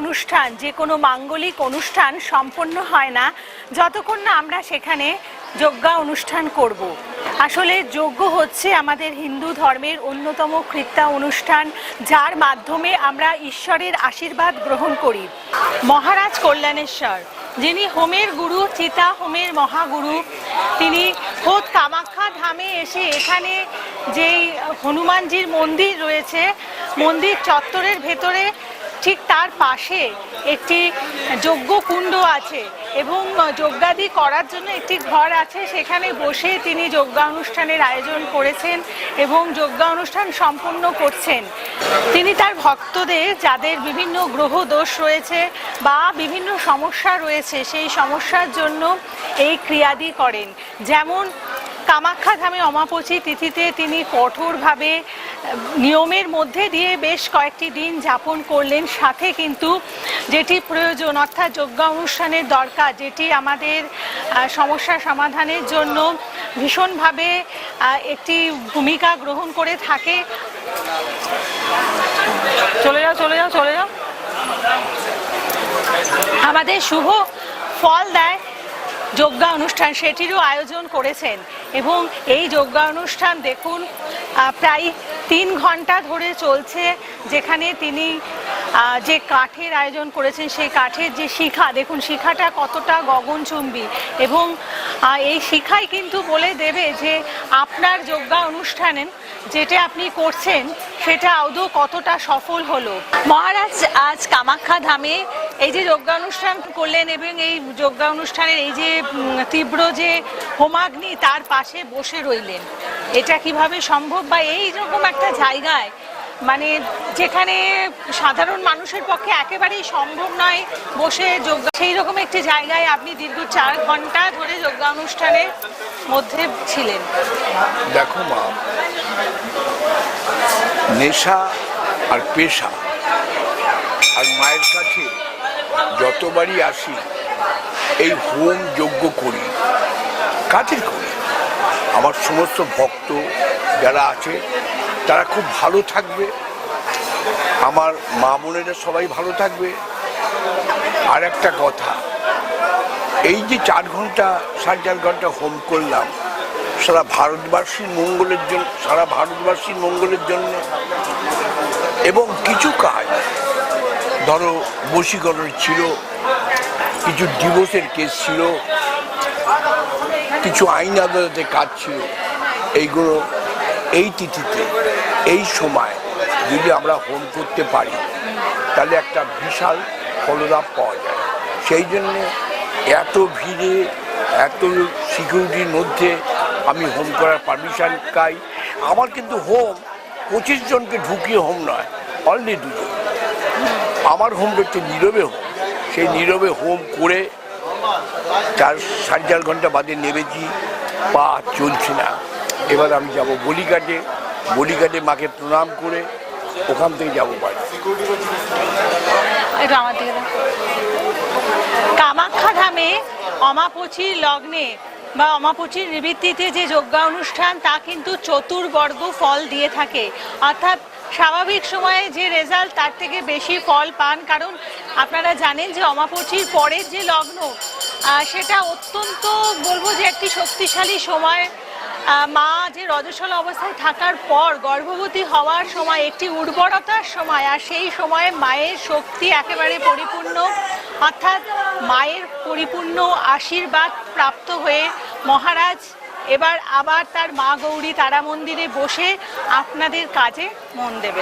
অনুষ্ঠান, যে কোনো মাঙ্গলিক অনুষ্ঠান সম্পন্ন হয় না যতক্ষণ না আমরা সেখানে যজ্ঞা অনুষ্ঠান করব। আসলে যজ্ঞ হচ্ছে আমাদের হিন্দু ধর্মের অন্যতম কৃত্যা অনুষ্ঠান, যার মাধ্যমে আমরা ঈশ্বরের আশীর্বাদ গ্রহণ করি মহারাজ কল্যাণেশ্বর, যিনি হোমের গুরু, চিতা হোমের মহাগুরু, তিনি খোদ কামাখ্যা ধামে এসে এখানে যেই হনুমানজির মন্দির রয়েছে, মন্দির চত্বরের ভেতরে ঠিক তার পাশে একটি যজ্ঞ কুণ্ড আছে এবং যজ্ঞাদি করার জন্য একটি ঘর আছে। সেখানে বসে তিনি যজ্ঞানুষ্ঠানের আয়োজন করেছেন এবং যজ্ঞানুষ্ঠান সম্পন্ন করছেন। তিনি তার ভক্তদের, যাদের বিভিন্ন গ্রহ দোষ রয়েছে বা বিভিন্ন সমস্যা রয়েছে, সেই সমস্যার জন্য এই ক্রিয়াদি করেন। যেমন কামাখ্যা ধামে অমাপচি তিথিতে তিনি কঠোরভাবে নিয়মের মধ্যে দিয়ে বেশ কয়েকটি দিন যাপন করলেন। সাথে কিন্তু যেটি প্রয়োজন অর্থাৎ যজ্ঞ অনুষ্ঠানের দরকার যেটি আমাদের সমস্যা সমাধানের জন্য ভীষণভাবে একটি ভূমিকা গ্রহণ করে থাকে। চলে যাও চলে যাও চলে যাও। আমাদের শুভ ফল দেয়। যজ্ঞা অনুষ্ঠান সেটিরও আয়োজন করেছেন এবং এই যজ্ঞা অনুষ্ঠান দেখুন প্রায় তিন ঘণ্টা ধরে চলছে, যেখানে তিনি যে কাঠের আয়োজন করেছেন, সেই কাঠের যে শিখা, দেখুন শিখাটা কতটা গগনচুম্বী এবং এই শিখাই কিন্তু বলে দেবে যে আপনার যজ্ঞা অনুষ্ঠানে যেটা আপনি করছেন সেটা আদৌ কতটা সফল হলো? মহারাজ, আজ কামাখ্যা ধামে এই যে যজ্ঞানুষ্ঠান করলেন এবং এই যজ্ঞানুষ্ঠানের এই যে তীব্র যে হোমাগ্নি তার পাশে বসে রইলেন। এটা কীভাবে সম্ভব বা এই রকম একটা জায়গায় মানে যেখানে সাধারণ মানুষের পক্ষে একেবারেই সম্ভব নয় বসে যোগ্য সেই রকম একটি জায়গায় আপনি দীর্ঘ চার ঘণ্টা ধরে যজ্ঞানুষ্ঠানের মধ্যে ছিলেন। দেখো মা, নেশা আর পেশা আর মায়ের কাছে যতবারই আসি, এই হোম যজ্ঞ করি, কাজের করি। আমার সমস্ত ভক্ত যারা আছে, তারা খুব ভালো থাকবে। আমার মা বোনেরা সবাই ভালো থাকবে। আর একটা কথা, এই যে চার ঘণ্টা, সাড়ে চার ঘণ্টা হোম করলাম, সারা ভারতবাসীর মঙ্গলের জন্য সারা ভারতবাসীর মঙ্গলের জন্য। এবং কিছু কাজ, ধরো বশীকরণ ছিল, কিছু ডিভোর্সের কেস ছিল কিছু আইন আদালতে কাজ ছিল। এইগুলো এই তিথিতে, এই সময় যদি আমরা হোম করতে পারি, তাহলে একটা বিশাল ফললাভ পাওয়া যায়। সেই জন্য এত ভিড়ে, এত সিকিউরিটির মধ্যে আমি হোম করার পারমিশন পাই আমার কিন্তু হোম পঁচিশ জনকে ঢুকিয়ে হোম নয় অনলি দুজন। আমার হোমটা হচ্ছে নীরবে হোম সেই নীরবে হোম করে চার সাড়ে চার ঘণ্টা বাদে নেমেছি, পা চলছে না। এবার আমি যাব বলিঘাটে। বলিঘাটে মাকে প্রণাম করে ওখান থেকে যাব বাড়ি। কামাখ্যা ধামে অমাপচির লগ্নে বা অমাপচির নিবৃত্তিতে যে যজ্ঞা অনুষ্ঠান তা কিন্তু চতুর্বর্গ ফল দিয়ে থাকে। অর্থাৎ স্বাভাবিক সময়ে যে রেজাল্ট তার থেকে বেশি ফল পান। কারণ আপনারা জানেন যে অমাপচির পরের যে লগ্ন সেটা অত্যন্ত বলব যে একটি শক্তিশালী সময়। মা যে রজস্বলা অবস্থায় থাকার পর, গর্ভবতী হওয়ার সময়, একটি উর্বরতার সময়, আর সেই সময়ে মায়ের শক্তি একেবারে পরিপূর্ণ। অর্থাৎ মায়ের পরিপূর্ণ আশীর্বাদ প্রাপ্ত হয়ে মহারাজ এবার আবার তার মা গৌরী তারা মন্দিরে বসে আপনাদের কাজে মন দেবে।